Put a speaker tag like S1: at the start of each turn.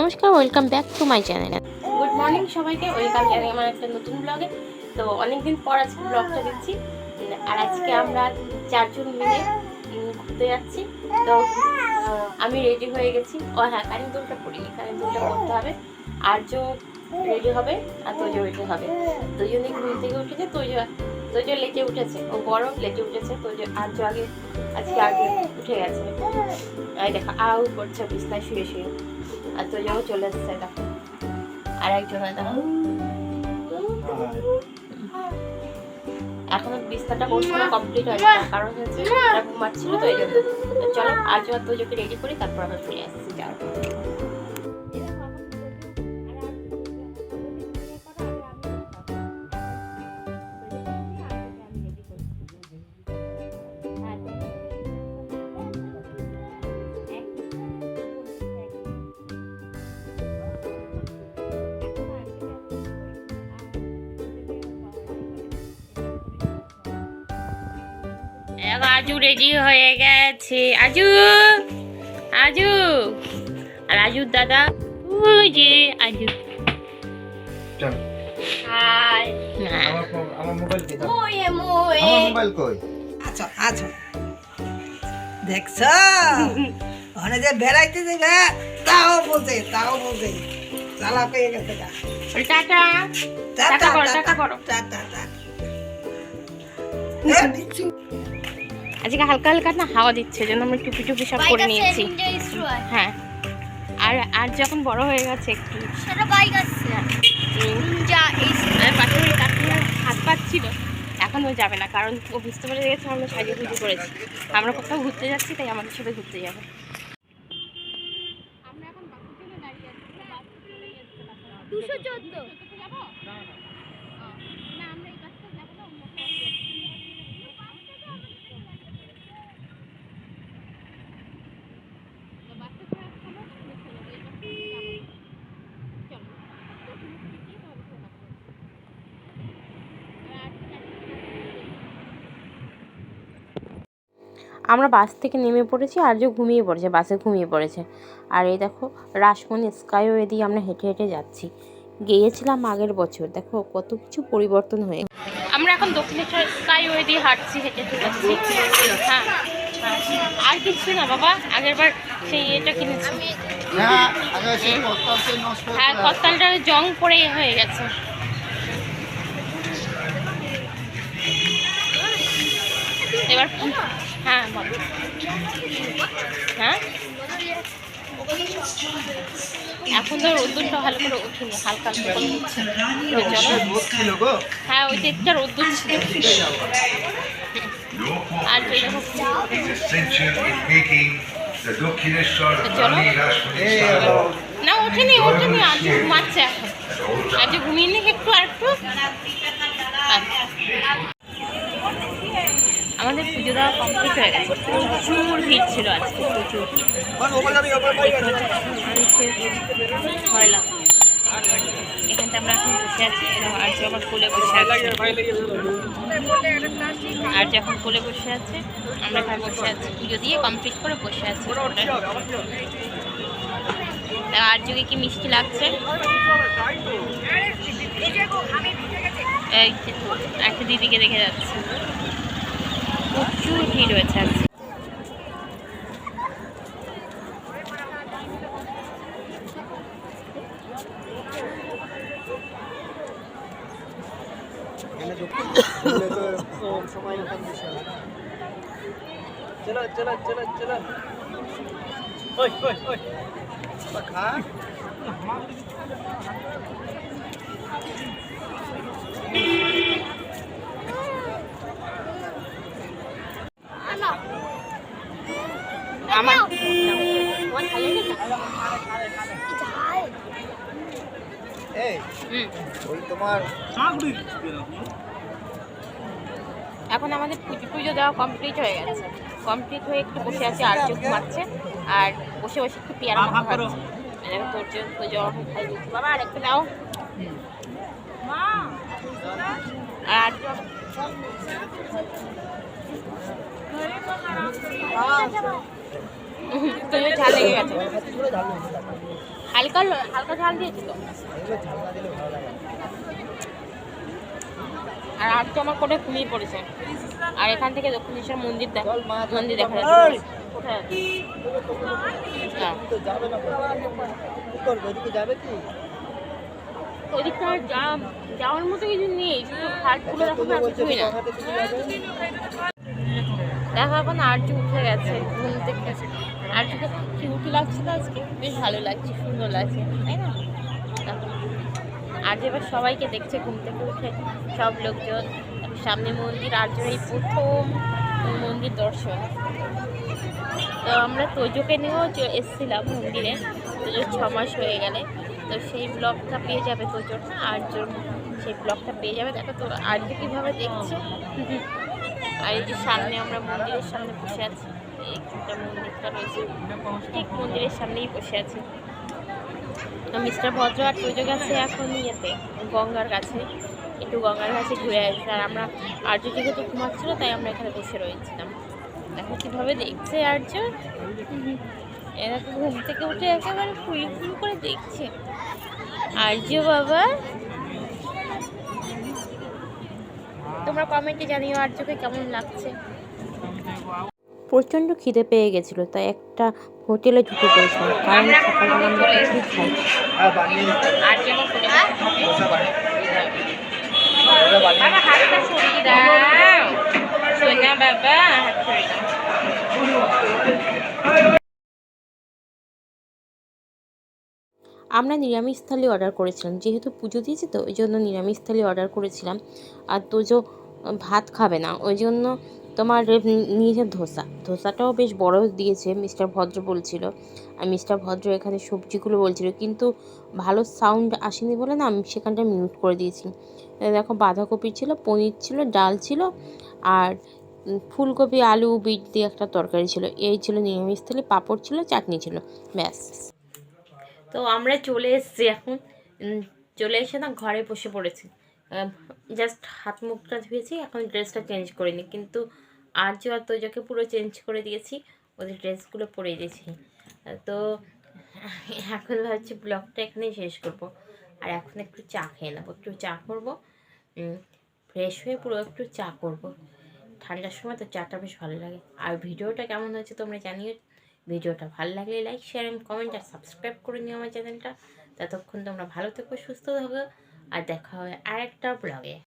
S1: নমস্কার welcome back to my channel good morning সবাইকে welcome জানাই আমার একটা নতুন ব্লগে তো অনেকদিন পর আজকে ব্লগটা দিচ্ছি আর আজকে আমরা চারজন মিলে ঘুরতে যাচ্ছি। তো আমি রেডি হয়ে গেছি। ও হ্যাঁ কারেন্ট দুলটা পড়ি কারেন্ট দুলটা করতে হবে। আর্য রেডি হবে, আর তোজো রেডি হবে। দুজনে ঘুম থেকে উঠেছে, তোজো তোজো লেটে উঠেছে। ও বড় লেটে উঠেছে, তোজো, আর্য আগে, আজকে আগে উঠে গেছে। দেখো, আউ করছে, বিছনায় শুয়ে শুয়ে। আর তো যাও, চলে এসছে দেখো আর একজন দেখো এখনও বিছনাটা পৌঁছানো কমপ্লিট হয়নি কারণ হচ্ছে ঘুমাচ্ছিল তো এই জন্য। চলো আজ তোজোকে রেডি করি, তারপর আমরা ফিরে আসছি যাও আজু রেডি হয়ে গেছে। আজু আজু আর আজুর দাদা ওই যে আজু
S2: চল।
S1: হাই
S2: আমার ফো- আমার মোবাইল দে দাও।
S1: মোয়ে মোয়ে।
S2: আমার মোবাইল কই?
S3: আচ্ছা আচ্ছা। দেখছ? ওখানে যে বেড়াইতে যাবে তাও বোঝে তাও বোঝে চালা পেয়ে গেছে
S1: টাটা। টাটা করো, টাটা
S3: টাটা টাটা এ, বিচ্ছু।
S1: আজকে হালকা হালকা না হাওয়া দিচ্ছে জন্য আমরা টুপি টুপি সব করে নিয়েছি। হ্যাঁ। আর আর যখন বড় হয়ে গেছে একটু।
S4: সেটা বাইক আসছে
S1: উম,
S4: যা এই
S1: আর পাখির হাত পাচ্ছিল এখন ও যাবে না কারণ ও বুঝতে পেরে গেছে আমরা সাজে পুজো করেছি। আমরা কোথাও ঘুরতে যাচ্ছি তাই আমাদের সাথে ঘুরতে যাবে।
S4: দুশো চোদ্দ।
S1: আমরা বাস থেকে নেমে পড়েছি আর যে ঘুমিয়ে পড়েছে বাসে ঘুমিয়ে পড়েছে। আর এই দেখো রাসমণি স্কাইওয়ে দিয়ে আমরা হেঁটে হেঁটে যাচ্ছি। গিয়েছিলাম আগের বছর দেখো কত কিছু পরিবর্তন হয়ে আমরা এখন দক্ষিণেশ্বর স্কাইওয়ে দিয়ে হাঁটছি হেঁটে হেঁটে যাচ্ছি। হ্যাঁ হ্যাঁ। আর কিছু না বাবা আগের বার সেই এটা কিনেছি।
S2: হ্যাঁ আগে সেই কত্তালকে নষ্ট
S1: হ্যাঁ
S2: করা।
S1: কত্তালটা জং পড়ে হয়ে গেছে। এবার হ্যাঁ বলো। হ্যাঁ? এখন তো রোদ্দুরটা ভালো করে ওঠেনি, হালকা হালকা করে। উঠছে। চলো হ্যাঁ ওই দিকটা রোদ্দুর ছিল। আর
S5: style
S1: না, ওঠেনি ওঠেনি আজ ঘুমাচ্ছে এখন। আজ ঘুমিয়ে নি একটু, আর একটু। আমাদের পুজো দেওয়া কমপ্লিট হয়ে গেছে। প্রচুর ভিড় ছিল আজকে, প্রচুর ভিড়। হয়লাম আমরা এখন বসে আছি আর যে আমার কোলে বসে আছে। আর যখন কোলে বসে আছে, আমরা এখানে বসে আছি। পুজো দিয়ে কমপ্লিট করে বসে আছি। আর যুগে কি মিষ্টি লাগছে? একটা দিদিকে দেখে যাচ্ছে। প্রচুর ভিড় হয়েছে আজকে।
S2: চলো চলো চলো চলো। ওই ওই ওই। খা
S1: আমার
S2: এই তোমার
S1: এখন আমাদের পুজো পুজো দেওয়া কমপ্লিট হয়ে গেছে। কমপ্লিট হয়ে একটু বসে আছে আর চোখ ঘুমাচ্ছে আর বসে বসে একটু পেয়ারা মাখা খাচ্ছে এরকম তোর জন্য তো জ্বর খাই দিচ্ছি বাবা আর একটু দাও আর তো ঝাল লেগে গেছে হালকা হালকা ঝাল। আর তো আমার কোটে ঘুমিয়ে পড়েছে আর এখান থেকে দক্ষিণেশ্বর মন্দির দেখা মন্দির দেখা যাচ্ছে কোথায়।
S2: যাবে কি
S1: যা- যাওয়ার মতো কিছু নেই শুধু
S2: তুমি কোথাতে তুমি যাবে
S1: দেখো এখন আর্য উঠে গেছে, ঘুম থেকে আর্যকে কিউটি লাগছে না আজকে, বেশ ভালো লাগছে, সুন্দর লাগছে, তাই না? দেখো। আর্য এবার সবাইকে দেখছে ঘুম থেকে উঠে, সব লোকজন, সামনে মন্দির আর্য এই প্রথম মন্দির দর্শন। তো আমরা তোজোকে নিয়েও এসেছিলাম মন্দিরে, তোজোর ছ মাস হয়ে গেলে। তো সেই ব্লগটা পেয়ে যাবে তোজোর আর্যর সেই ব্লগটা পেয়ে যাবে। দেখো তো আর্য কীভাবে দেখছে। আর এই যে সামনে আমরা মন্দিরের সামনে বসে আছি। এইখানটা মন্দিরটা রয়েছে। ঠিক মন্দিরের সামনেই বসে আছি। মিস্টার ভদ্র আর পুজো গেছে এখন ইয়েতে, গঙ্গার কাছে। একটু গঙ্গার কাছে ঘুরে আসছে আর আমরা আর্য যেহেতু ঘুমাচ্ছিল, তাই আমরা এখানে বসে রয়েছিলাম। দেখো কীভাবে দেখছে আর্য। এরা ঘুম থেকে উঠে একেবারে ফুল ফুল করে দেখছে। আর্য বাবা তোমরা কমেন্টে জানিও আর চোখে কেমন লাগছে। প্রচণ্ড খিদে পেয়ে গেছিল তাই একটা হোটেলে ঢুকে পড়েছিলাম। কারণ সকালবেলা আমরা কিছুই খাই আমরা নিরামিষ থালি অর্ডার করেছিলাম যেহেতু পুজো দিয়েছি তো ওই জন্য নিরামিষ থালি অর্ডার করেছিলাম। আর তোজো ভাত খাবে না। ওই জন্য তোমার নিয়েছে ধোসা। ধোসাটাও বেশ বড় দিয়েছে, মিস্টার ভদ্র বলছিল। আর মিস্টার ভদ্র এখানে সবজিগুলো বলছিল। কিন্তু ভালো সাউন্ড আসেনি বলে না আমি সেখানটা মিউট করে দিয়েছি। দেখো বাঁধাকপি ছিল, পনির ছিল, ডাল ছিল, আর ফুলকপি, আলু, বিট দিয়ে একটা তরকারি ছিল। এই ছিল নিরামিষ পাঁপড় ছিল, চাটনি ছিল। ব্যাস। তো আমরা চলে এসেছি এখন। চলে এসে না ঘরে বসে পড়েছি। জাস্ট হাত মুখটা ধুয়েছি, এখন ড্রেসটা চেঞ্জ করিনি কিন্তু আজ আর তোজাকে পুরো চেঞ্জ করে দিয়েছি, ওদের ড্রেসগুলো পরে দিয়েছি তো এখন ভাবছি ব্লগটা এখানেই শেষ করব। আর এখন একটু চা খেয়ে নেব, একটু চা করব। ফ্রেশ হয়ে পুরো একটু চা করব। ঠান্ডার সময় তো চাটা বেশ ভালো লাগে। আর ভিডিওটা কেমন হয়েছে তোমরা জানিও। ভিডিওটা ভালো লাগলে লাইক শেয়ার অ্যান্ড কমেন্ট আর সাবস্ক্রাইব করে নিও আমার চ্যানেলটা ততক্ষণ তোমরা ভালো থেকো, সুস্থ থাকো। আর দেখা হবে আরেকটা ব্লগে